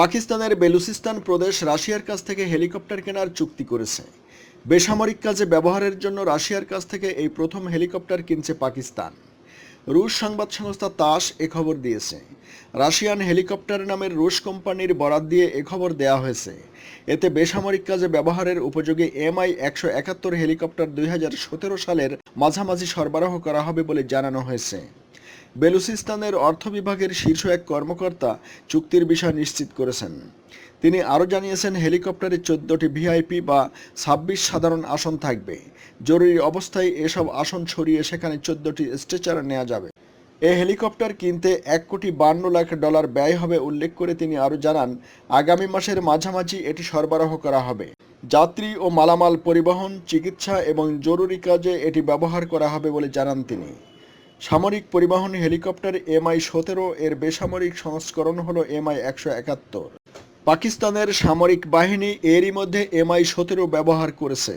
পাকিস্তানের বেলুচিস্তান প্রদেশ রাশিয়ার কাছ থেকে হেলিকপ্টার কেনার চুক্তি করেছে। বেসামরিক কাজে ব্যবহারের জন্য রাশিয়ার কাছ থেকে এই প্রথম হেলিকপ্টার কিনছে পাকিস্তান। রুশ সংবাদ সংস্থা তাস এ খবর দিয়েছে। রাশিয়ান হেলিকপ্টার নামের রুশ কোম্পানির বরাত দিয়ে এ খবর দেওয়া হয়েছে। এতে বেসামরিক কাজে ব্যবহারের উপযোগী এমআই একশো একাত্তর হেলিকপ্টার দুই হাজার সতেরো সালের মাঝামাঝি সরবরাহ করা হবে বলে জানানো হয়েছে। বেলুচিস্তানের অর্থ বিভাগের শীর্ষ এক কর্মকর্তা চুক্তির বিষয় নিশ্চিত করেছেন। তিনি আরও জানিয়েছেন, হেলিকপ্টারে চোদ্দটি ভিআইপি বা ছাব্বিশ সাধারণ আসন থাকবে। জরুরি অবস্থায় এসব আসন ছড়িয়ে সেখানে চোদ্দটি স্ট্রেচার নেওয়া যাবে। এ হেলিকপ্টার কিনতে এক কোটি বান্ন লাখ ডলার ব্যয় হবে উল্লেখ করে তিনি আরও জানান, আগামী মাসের মাঝামাঝি এটি সরবরাহ করা হবে। যাত্রী ও মালামাল পরিবহন, চিকিৎসা এবং জরুরি কাজে এটি ব্যবহার করা হবে বলে জানান তিনি। সামরিক পরিবহন হেলিকপ্টার এমআই সতেরো এর বেসামরিক সংস্করণ হল এমআই একশো একাত্তর। পাকিস্তানের সামরিক বাহিনী এরই মধ্যে এমআই সতেরো ব্যবহার করেছে।